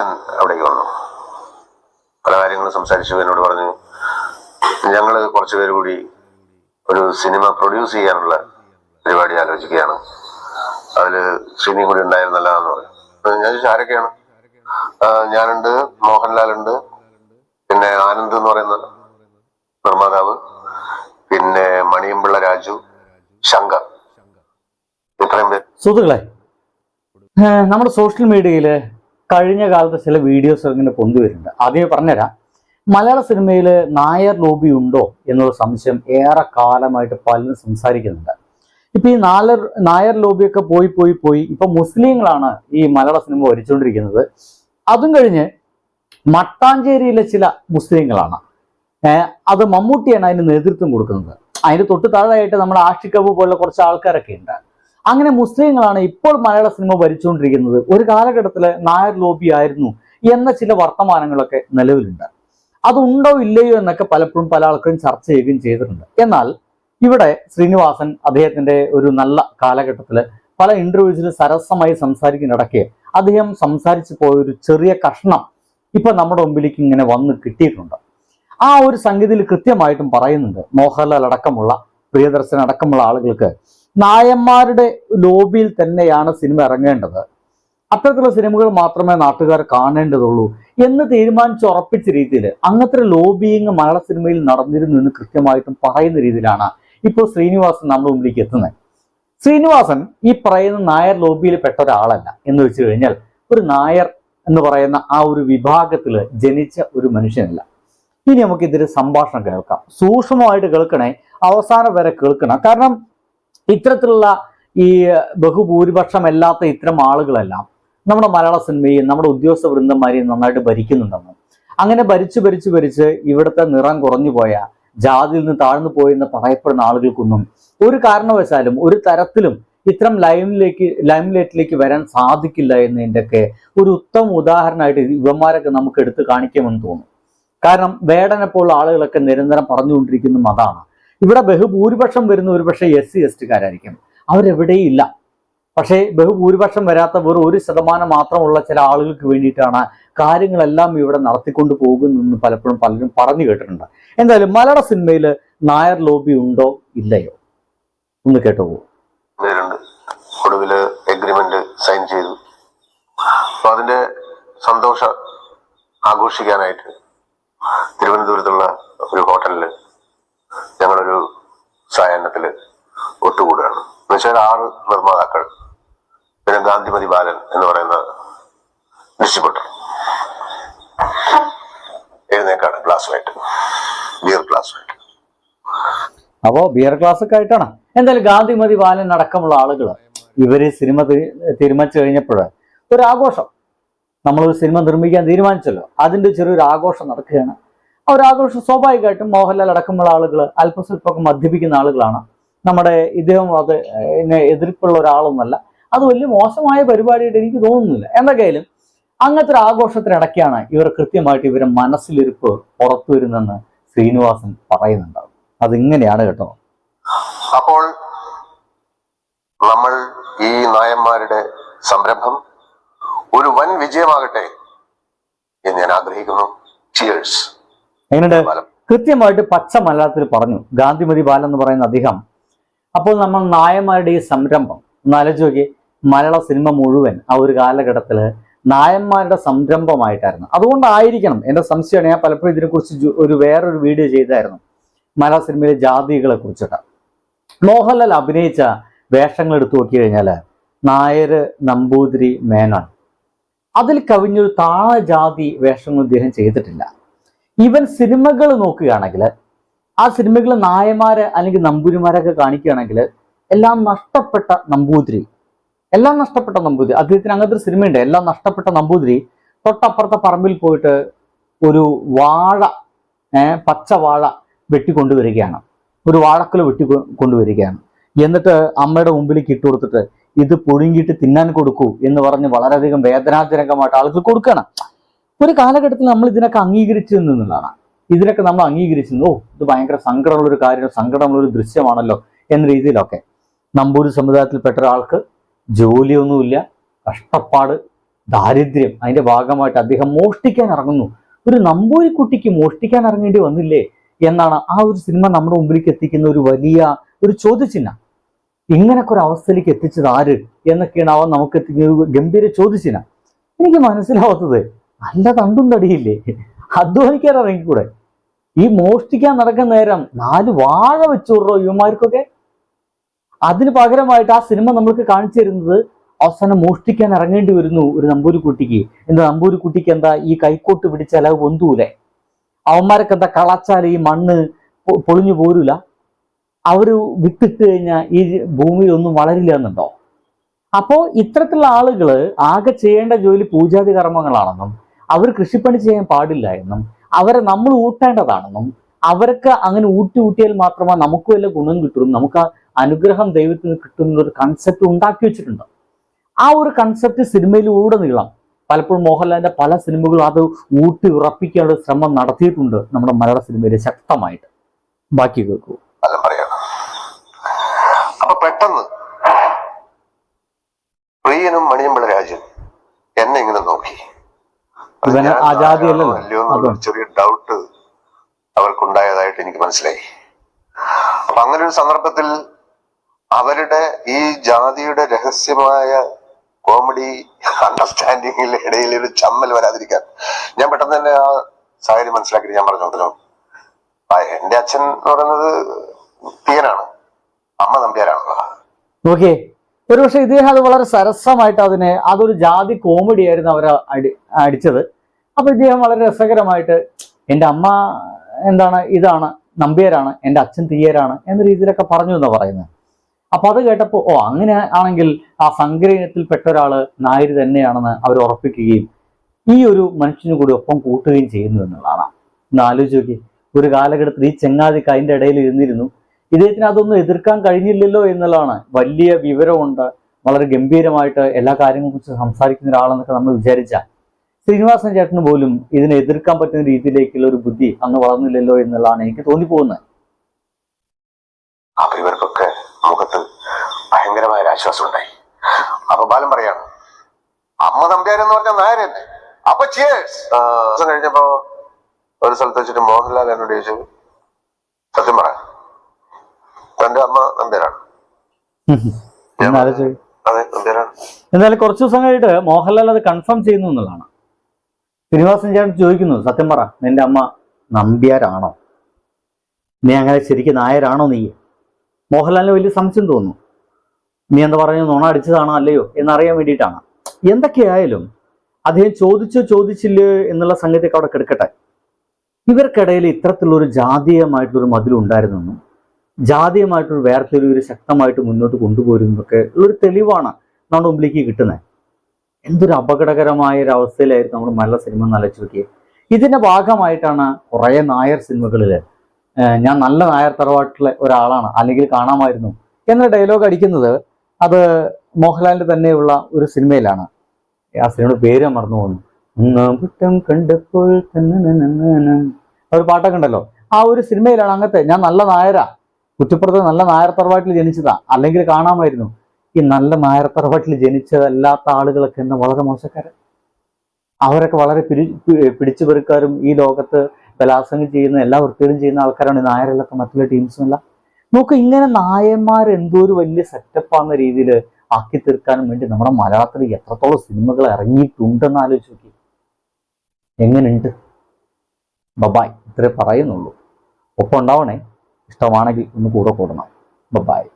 ശ്രീനിവാസൻ അവിടേക്ക് വന്നു. പല കാര്യങ്ങളും സംസാരിച്ചു എന്നോട് പറഞ്ഞു ഞങ്ങൾ കുറച്ചു പേര് കൂടി ഒരു സിനിമ പ്രൊഡ്യൂസ് ചെയ്യാനുള്ള പരിപാടി ആലോചിക്കുകയാണ്. അതിൽ ശ്രീനി കൂടി ഉണ്ടായിരുന്നല്ലാന്ന് പറഞ്ഞു. ഞാൻ ചോദിച്ചു ആരൊക്കെയാണ്? "ആ, ഞാനുണ്ട് മോഹൻലാൽ ഉണ്ട് പിന്നെ ആനന്ദ് എന്ന് പറയുന്ന നിർമ്മാതാവ് പിന്നെ മണിയമ്പിള്ള രാജു ശങ്കർ. ഇത്രയും പേര്. സുഹൃത്തുക്കളെ നമ്മുടെ സോഷ്യൽ മീഡിയയിൽ കഴിഞ്ഞ കാലത്ത് ചില വീഡിയോസ് ഇങ്ങനെ പൊന്തുവരുന്നുണ്ട്. ആദ്യമേ പറഞ്ഞുതരാം. മലയാള സിനിമയിൽ നായർ ലോബി ഉണ്ടോ എന്നുള്ള സംശയം ഏറെ കാലമായിട്ട് പലരും സംസാരിക്കുന്നുണ്ട്. ഇപ്പൊ ഈ നാലർ നായർ ലോബിയൊക്കെ പോയി പോയി പോയി ഇപ്പൊ മുസ്ലിങ്ങളാണ് ഈ മലയാള സിനിമ ഭരിച്ചുകൊണ്ടിരിക്കുന്നത് അതും കഴിഞ്ഞ് മട്ടാഞ്ചേരിയിലെ ചില മുസ്ലിങ്ങളാണ്. അത് മമ്മൂട്ടിയാണ് അതിന് നേതൃത്വം കൊടുക്കുന്നത്. അതിന് തൊട്ട് താഴെയായിട്ട് നമ്മുടെ ആഷിക്കബ് പോലുള്ള കുറച്ച് ആൾക്കാരൊക്കെ ഉണ്ട്. അങ്ങനെ മുസ്ലിങ്ങളാണ് ഇപ്പോൾ മലയാള സിനിമ ഭരിച്ചുകൊണ്ടിരിക്കുന്നത്. ഒരു കാലഘട്ടത്തിൽ നായർ ലോബി ആയിരുന്നു എന്ന ചില വർത്തമാനങ്ങളൊക്കെ നിലവിലുണ്ട്. അതുണ്ടോ ഇല്ലയോ എന്നൊക്കെ പലപ്പോഴും പല ആൾക്കാരും ചർച്ച ചെയ്യുകയും ചെയ്തിട്ടുണ്ട്. എന്നാൽ ഇവിടെ ശ്രീനിവാസൻ അദ്ദേഹത്തിന്റെ ഒരു നല്ല കാലഘട്ടത്തിൽ പല ഇന്റർവ്യൂസിൽ സരസമായി സംസാരിക്കുന്നിടയ്ക്ക് അദ്ദേഹം സംസാരിച്ചു പോയ ഒരു ചെറിയ കഷ്ണം ഇപ്പൊ നമ്മുടെ മുമ്പിലേക്ക് ഇങ്ങനെ വന്ന് കിട്ടിയിട്ടുണ്ട്. ആ ഒരു സംഗീതിയിൽ കൃത്യമായിട്ടും പറയുന്നുണ്ട്. മോഹൻലാൽ അടക്കമുള്ള പ്രിയദർശൻ അടക്കമുള്ള ആളുകൾക്ക് നായന്മാരുടെ ലോബിയിൽ തന്നെയാണ് സിനിമ ഇറങ്ങേണ്ടത്. അത്തരത്തിലുള്ള സിനിമകൾ മാത്രമേ നാട്ടുകാർ കാണേണ്ടതുള്ളൂ എന്ന് തീരുമാനിച്ച് ഉറപ്പിച്ച രീതിയിൽ അങ്ങനത്തെ ലോബിയിങ് മലയാള സിനിമയിൽ നടന്നിരുന്നു എന്ന് കൃത്യമായിട്ടും പറയുന്ന രീതിയിലാണ് ഇപ്പോൾ ശ്രീനിവാസൻ നമ്മുടെ മുമ്പിലേക്ക് എത്തുന്നത്. ശ്രീനിവാസൻ ഈ പറയുന്ന നായർ ലോബിയിൽ പെട്ട ഒരാളല്ല എന്ന് വെച്ച് കഴിഞ്ഞാൽ ഒരു നായർ എന്ന് പറയുന്ന ആ ഒരു വിഭാഗത്തിൽ ജനിച്ച ഒരു മനുഷ്യനല്ല. ഇനി നമുക്ക് ഇതിന്റെ സംഭാഷണം കേൾക്കാം. സൂക്ഷ്മമായിട്ട് കേൾക്കണേ അവസാനം വരെ കേൾക്കണം. കാരണം ഇത്തരത്തിലുള്ള ഈ ബഹുഭൂരിപക്ഷം അല്ലാത്ത ഇത്തരം ആളുകളെല്ലാം നമ്മുടെ മലയാള സിനിമയും നമ്മുടെ ഉദ്യോഗസ്ഥ വൃന്ദന്മാരെയും നന്നായിട്ട് ഭരിക്കുന്നുണ്ടെന്ന് അങ്ങനെ ഭരിച്ച് ഭരിച്ച് ഭരിച്ച് ഇവിടുത്തെ നിറം കുറഞ്ഞു പോയ ജാതിയിൽ നിന്ന് താഴ്ന്നു പോയെന്ന് പറയപ്പെടുന്ന ആളുകൾക്കൊന്നും ഒരു കാരണവശാലും ഒരു തരത്തിലും ഇത്തരം ലൈമിലേക്ക് ലൈംലൈറ്റിലേക്ക് വരാൻ സാധിക്കില്ല എന്നതിന്റെയൊക്കെ ഒരു ഉത്തമ ഉദാഹരണമായിട്ട് ഇവന്മാരൊക്കെ നമുക്ക് എടുത്തു കാണിക്കുമെന്ന് തോന്നുന്നു കാരണം വേടനെ പോലുള്ള ആളുകളൊക്കെ നിരന്തരം പറഞ്ഞുകൊണ്ടിരിക്കുന്നതും അതാണ്. ഇവിടെ ബഹുഭൂരിപക്ഷം വരുന്ന ഒരുപക്ഷെ എസ് സി എസ് ടിക്കാരായിരിക്കും. അവരെവിടെയും ഇല്ല പക്ഷേ ബഹുഭൂരിപക്ഷം വരാത്ത വെറും ഒരു ശതമാനം മാത്രമുള്ള ചില ആളുകൾക്ക് വേണ്ടിയിട്ടാണ് കാര്യങ്ങളെല്ലാം ഇവിടെ നടത്തിക്കൊണ്ട് പോകുന്നതെന്ന് പലപ്പോഴും പലരും പറഞ്ഞു കേട്ടിട്ടുണ്ട്. എന്തായാലും മലയാള സിനിമയിൽ നായർ ലോബി ഉണ്ടോ? ഇല്ലയോ? ഒന്ന് കേട്ടോ ഒടുവിൽ എഗ്രിമെന്റ് സൈൻ ചെയ്തു. അതിന്റെ സന്തോഷം ആഘോഷിക്കാനായിട്ട് തിരുവനന്തപുരത്തുള്ള ഒരു ഹോട്ടലിൽ ഞങ്ങളൊരു സായാഹ്നത്തിൽ ഒത്തുകൂടുകയാണ്. എന്നുവെച്ചാൽ ആറ് നിർമ്മാതാക്കൾ പിന്നെ ഗാന്ധിമതി ബാലൻ എന്ന് പറയുന്ന ഡിസ്ട്രിബ്യൂട്ടർ എഴുന്നേക്കാണ് ക്ലാസ്സുമായിട്ട് ബിയർ ക്ലാസ്സുമായിട്ട് അപ്പോ ബിയർ ക്ലാസ് ഒക്കെ ആയിട്ടാണ്. എന്തായാലും ഗാന്ധിമതി ബാലൻ അടക്കമുള്ള ആളുകൾ ഇവർ സിനിമ തീരുമാനിച്ചു കഴിഞ്ഞപ്പോൾ ഒരു ആഘോഷം. നമ്മളൊരു സിനിമ നിർമ്മിക്കാൻ തീരുമാനിച്ചല്ലോ. അതിന്റെ ചെറിയൊരു ആഘോഷം നടക്കുകയാണ്. ആ ഒരു ആഘോഷം സ്വാഭാവികമായിട്ടും മോഹൻലാൽ അടക്കമുള്ള ആളുകൾ അല്പസ്വല്പമൊക്കെ മദ്യപിക്കുന്ന ആളുകളാണ്. നമ്മുടെ ഇദ്ദേഹം അത് എതിർപ്പുള്ള ഒരാളൊന്നല്ല അത് വലിയ മോശമായ പരിപാടിയായിട്ട് എനിക്ക് തോന്നുന്നില്ല. എന്തൊക്കെയായാലും അങ്ങനത്തെ ഒരു ആഘോഷത്തിനിടയ്ക്കാണ് ഇവർ കൃത്യമായിട്ട് ഇവരെ മനസ്സിലിരിപ്പ് പുറത്തു വരുന്നെന്ന് ശ്രീനിവാസൻ പറയുന്നുണ്ടാവും. അതിങ്ങനെയാണ് കേട്ടോ. അപ്പോൾ നമ്മൾ ഈ നായന്മാരുടെ സംരംഭം ഒരു വൻ വിജയമാകട്ടെ എന്ന് ഞാൻ ആഗ്രഹിക്കുന്നു. ചിയേഴ്സ് എങ്ങനെയുണ്ട്? കൃത്യമായിട്ട് പച്ച മലയാളത്തിൽ പറഞ്ഞു. ഗാന്ധിമതി ബാലൻ എന്ന് പറയുന്ന അദ്ദേഹം. അപ്പോൾ നമ്മൾ നായന്മാരുടെ ഈ സംരംഭം ഒന്ന് ആലോചിച്ച് നോക്കി മലയാള സിനിമ മുഴുവൻ ആ ഒരു കാലഘട്ടത്തിൽ നായന്മാരുടെ സംരംഭമായിട്ടായിരുന്നു. അതുകൊണ്ടായിരിക്കണം എന്റെ സംശയമാണ് ഞാൻ പലപ്പോഴും ഇതിനെക്കുറിച്ച് ഒരു വേറൊരു വീഡിയോ ചെയ്തായിരുന്നു മലയാള സിനിമയിലെ ജാതികളെ കുറിച്ചിട്ട് മോഹൻലാൽ അഭിനയിച്ച വേഷങ്ങൾ എടുത്തു നോക്കി കഴിഞ്ഞാൽ നായർ നമ്പൂതിരി മേനോൻ. അതിൽ കവിഞ്ഞൊരു താഴെ ജാതി വേഷങ്ങൾ ഇദ്ദേഹം ചെയ്തിട്ടില്ല. ഈവൻ സിനിമകൾ നോക്കുകയാണെങ്കിൽ ആ സിനിമകൾ നായമാരെ അല്ലെങ്കിൽ നമ്പൂരിമാരൊക്കെ കാണിക്കുകയാണെങ്കിൽ എല്ലാം നഷ്ടപ്പെട്ട നമ്പൂതിരി എല്ലാം നഷ്ടപ്പെട്ട നമ്പൂതിരി അദ്ദേഹത്തിന് അങ്ങനത്തെ ഒരു സിനിമയുണ്ട് എല്ലാം നഷ്ടപ്പെട്ട നമ്പൂതിരി തൊട്ടപ്പുറത്തെ പറമ്പിൽ പോയിട്ട് ഒരു വാഴ പച്ച വാഴ വെട്ടിക്കൊണ്ടുവരികയാണ്. ഒരു വാഴക്കുല വെട്ടി കൊണ്ടുവരികയാണ് എന്നിട്ട് അമ്മയുടെ മുമ്പിലേക്ക് ഇട്ട് കൊടുത്തിട്ട് ഇത് പുഴുങ്ങിയിട്ട് തിന്നാൻ കൊടുക്കൂ എന്ന് പറഞ്ഞ് വളരെയധികം വേദനാജനകമായിട്ട് ആളുകൾ കൊടുക്കണം ഒരു കാലഘട്ടത്തിൽ നമ്മൾ ഇതിനൊക്കെ അംഗീകരിച്ചു എന്നുള്ളതാണ്. ഇതിനൊക്കെ നമ്മൾ അംഗീകരിച്ചു ഓ ഇത് ഭയങ്കര സങ്കടമുള്ള ഒരു കാര്യം സങ്കടമുള്ള ഒരു ദൃശ്യമാണല്ലോ എന്ന രീതിയിലൊക്കെ നമ്പൂരി സമുദായത്തിൽപ്പെട്ട ഒരാൾക്ക് ജോലിയൊന്നുമില്ല കഷ്ടപ്പാട് ദാരിദ്ര്യം അതിന്റെ ഭാഗമായിട്ട് അദ്ദേഹം മോഷ്ടിക്കാൻ ഇറങ്ങുന്നു. ഒരു നമ്പൂരി കുട്ടിക്ക് മോഷ്ടിക്കാൻ ഇറങ്ങേണ്ടി വന്നില്ലേ എന്നാണ് ആ ഒരു സിനിമ നമ്മുടെ മുമ്പിലേക്ക് എത്തിക്കുന്ന ഒരു വലിയ ഒരു ചോദ്യചിഹ്നം. ഇങ്ങനൊക്കെ ഒരു അവസ്ഥയിലേക്ക് എത്തിച്ചത് ആര് എന്നൊക്കെയാണ് അവൻ നമുക്ക് എത്തിക്കുന്ന ഗംഭീര ചോദ്യചിഹ്നം. എനിക്ക് മനസ്സിലാവാത്തത് നല്ല തണ്ടും തടിയില്ലേ അധ്വാനിക്കാൻ ഇറങ്ങിക്കൂടെ? ഈ മോഷ്ടിക്കാൻ നടക്കുന്ന നേരം നാല് വാഴ വെച്ചുറോ യുവമാർക്കൊക്കെ അതിന് പകരമായിട്ട് ആ സിനിമ നമ്മൾക്ക് കാണിച്ചു തരുന്നത് അവസാനം മോഷ്ടിക്കാൻ ഇറങ്ങേണ്ടി വരുന്നു ഒരു നമ്പൂരിക്കുട്ടിക്ക് എന്താ നമ്പൂരിക്കുട്ടിക്ക് എന്താ ഈ കൈക്കോട്ട് പിടിച്ചാൽ അത് പൊന്തൂലെ? അവന്മാരൊക്കെ എന്താ കളച്ചാൽ ഈ മണ്ണ് പൊളിഞ്ഞു പോരൂല? അവർ വിത്തിട്ട് കഴിഞ്ഞാൽ ഈ ഭൂമിയിൽ ഒന്നും വളരില്ല എന്നുണ്ടോ? അപ്പോ ഇത്തരത്തിലുള്ള ആളുകൾ ആകെ ചെയ്യേണ്ട ജോലി പൂജാതി കർമ്മങ്ങളാണെന്നും അവർ കൃഷിപ്പണി ചെയ്യാൻ പാടില്ല എന്നും അവരെ നമ്മൾ ഊട്ടേണ്ടതാണെന്നും അവർക്ക് അങ്ങനെ ഊട്ടി ഊട്ടിയാൽ മാത്രമേ നമുക്ക് വല്ല ഗുണം കിട്ടും നമുക്ക് ആ അനുഗ്രഹം ദൈവത്തിൽ നിന്ന് കിട്ടുന്ന ഒരു കൺസെപ്റ്റ് ഉണ്ടാക്കി വെച്ചിട്ടുണ്ട്. ആ ഒരു കൺസെപ്റ്റ് സിനിമയിലൂടെ നീളം. പലപ്പോഴും മോഹൻലാലിന്റെ പല സിനിമകളും അത് ഊട്ടി ഉറപ്പിക്കാനുള്ള ശ്രമം നടത്തിയിട്ടുണ്ട് നമ്മുടെ മലയാള സിനിമയിൽ ശക്തമായിട്ട്. ബാക്കി കേൾക്കൂ. അപ്പൊ പെട്ടെന്ന് പ്രിയനും മണിയമ്പിള രാജൻ എന്നെ ഇങ്ങനെ നോക്കി. ഇവന് ആജാതി ഒരു ചെറിയ ഡൗട്ട് അവർക്കുണ്ടായതായിട്ട് എനിക്ക് മനസ്സിലായി. അപ്പൊ അങ്ങനെ ഒരു സന്ദർഭത്തിൽ അവരുടെ ഈ ജാതിയുടെ രഹസ്യമായ കോമഡി അണ്ടർസ്റ്റാൻഡിങ്ങിൽ ഇടയിൽ ഒരു ചമ്മൽ വരാതിരിക്കാൻ ഞാൻ പെട്ടെന്ന് തന്നെ ആ സാഹചര്യം മനസ്സിലാക്കിയിട്ട് ഞാൻ പറഞ്ഞു ആ എന്റെ അച്ഛൻ എന്ന് പറയുന്നത് തീയനാണ് അമ്മ നമ്പ്യാരാണല്ലോ ഓക്കെ ഒരുപക്ഷെ ഇദ്ദേഹം അത് വളരെ സരസമായിട്ട് അതിനെ അതൊരു ജാതി കോമഡി ആയിരുന്നു അവർ അടി അടിച്ചത്. അപ്പൊ ഇദ്ദേഹം വളരെ രസകരമായിട്ട് എന്റെ അമ്മ എന്താണ് ഇതാണ് നമ്പ്യാരാണ് എന്റെ അച്ഛൻ തീയരാണ് എന്ന രീതിയിലൊക്കെ പറഞ്ഞു എന്നാണ് പറയുന്നത്. അപ്പൊ അത് കേട്ടപ്പോൾ ഓ അങ്ങനെ ആണെങ്കിൽ ആ സങ്കരയിനത്തിൽപ്പെട്ട ഒരാൾ നായർ തന്നെയാണെന്ന് അവർ ഉറപ്പിക്കുകയും ഈ ഒരു മനുഷ്യന് കൂടി ഒപ്പം കൂട്ടുകയും ചെയ്യുന്നു എന്നുള്ളതാണ്. ഒന്ന് ആലോചിച്ച് നോക്കി. ഒരു കാലഘട്ടത്തിൽ ഈ ചെങ്ങാതിക്ക് അതിന്റെ ഇടയിൽ ഇരുന്നിരുന്നു. ഇദ്ദേഹത്തിന് അതൊന്നും എതിർക്കാൻ കഴിഞ്ഞില്ലല്ലോ എന്നുള്ളതാണ്. വലിയ വിവരമുണ്ട്. വളരെ ഗംഭീരമായിട്ട് എല്ലാ കാര്യങ്ങളും കുറിച്ച് സംസാരിക്കുന്ന ഒരാളെന്നൊക്കെ നമ്മൾ വിചാരിച്ച. ശ്രീനിവാസൻ ചേട്ടന് പോലും ഇതിനെ എതിർക്കാൻ പറ്റുന്ന രീതിയിലേക്കുള്ള ഒരു ബുദ്ധി അന്ന് വളർന്നില്ലല്ലോ എന്നുള്ളതാണ് എനിക്ക് തോന്നിപ്പോകുന്നത്. അപ്പൊ ഇവർക്കൊക്കെ മുഖത്ത് ഭയങ്കരമായ ഒരു ആശ്വാസം ഉണ്ടായി. അപ്പൊ ബാലൻ പറയാണ് അമ്മ നമ്പ്യാരെന്ന് പറഞ്ഞ നായരല്ലേ അപ്പൊ കഴിഞ്ഞപ്പോ ഒരു സ്ഥലത്ത് വെച്ചിട്ട് മോഹൻലാൽ എന്നോട് ചോദിച്ചു സത്യം പറ തന്റെ അമ്മ നമ്പ്യാരാണ് എന്ന് കുറച്ചു ദിവസം കഴിഞ്ഞിട്ട് മോഹൻലാൽ അത് കൺഫേം ചെയ്യുന്നു എന്നുള്ളതാണ്. ശ്രീനിവാസൻ ചേട്ടൻ ചോദിക്കുന്നു സത്യം പറ നിന്റെ അമ്മ നമ്പ്യാരാണോ? നീ അങ്ങനെ ശരിക്കും നായരാണോ നീ? മോഹൻലാലിന് വലിയ സംശയം തോന്നുന്നു. നീ എന്താ പറഞ്ഞു നുണ അടിച്ചതാണോ അല്ലയോ എന്നറിയാൻ വേണ്ടിയിട്ടാണ്. എന്തൊക്കെയായാലും അദ്ദേഹം ചോദിച്ചോ ചോദിച്ചില്ലയോ എന്നുള്ള സംഗതിയൊക്കെ അവിടെ കിടക്കട്ടെ. ഇവർക്കിടയിൽ ഇത്തരത്തിലുള്ള ഒരു ജാതീയമായിട്ടുള്ളൊരു മതിലുണ്ടായിരുന്നെന്നും ജാതീയമായിട്ടൊരു വേർതിരിവ് ശക്തമായിട്ട് മുന്നോട്ട് കൊണ്ടുപോരുന്നതൊക്കെ ഉള്ളൊരു തെളിവാണ് നമ്മുടെ മുമ്പിലേക്ക് കിട്ടുന്നത് എന്തൊരു അപകടകരമായ ഒരു അവസ്ഥയിലായിരുന്നു നമ്മുടെ മലയാള സിനിമ നലച്ചു ഇതിന്റെ ഭാഗമായിട്ടാണ് കുറേ നായർ സിനിമകളിൽ ഞാൻ നല്ല നായർ തറവാട്ടിലെ ഒരാളാണ് അല്ലെങ്കിൽ കാണാമായിരുന്നു എന്ന ഡയലോഗ് അടിക്കുന്നത് അത് മോഹൻലാലിന്റെ തന്നെയുള്ള ഒരു സിനിമയിലാണ് ആ സിനിമയുടെ പേര് മറന്നു പോകുന്നു ഒന്നാം കണ്ടപ്പോൾ ഒരു പാട്ടൊക്കെ ഉണ്ടല്ലോ ആ ഒരു സിനിമയിലാണ് അങ്ങനത്തെ ഞാൻ നല്ല നായരാ കുറ്റപ്പുറത്ത് നല്ല നായർ തറവാട്ടിൽ ജനിച്ചതാ. അല്ലെങ്കിൽ കാണാമായിരുന്നു. ഈ നല്ല നായർ തറവാട്ടിൽ ജനിച്ചതല്ലാത്ത ആളുകളൊക്കെ എന്നെ വളരെ മോശക്കാരൻ അവരൊക്കെ വളരെ പിരി പിടിച്ചു പെറുക്കാരും ഈ ലോകത്ത് ബലാത്സംഗം ചെയ്യുന്ന എല്ലാ വൃത്തികളും ചെയ്യുന്ന ആൾക്കാരാണ് ഈ നായരിലൊക്കെ മറ്റുള്ള ടീംസും എല്ലാം നോക്ക് ഇങ്ങനെ നായന്മാർ എന്തോ ഒരു വലിയ സെറ്റപ്പാന്ന രീതിയിൽ ആക്കി തീർക്കാനും വേണ്ടി നമ്മുടെ മലയാളത്തിൽ എത്രത്തോളം സിനിമകൾ ഇറങ്ങിയിട്ടുണ്ടെന്ന് ആലോചിച്ച് നോക്കി. എങ്ങനെയുണ്ട് ബബായ് ഇത്രേ പറയുന്നുള്ളൂ. ഒപ്പം ഉണ്ടാവണേ. ഇഷ്ടമാണെങ്കിൽ ഒന്ന് കൂടെ കൂടണം. ബബായ്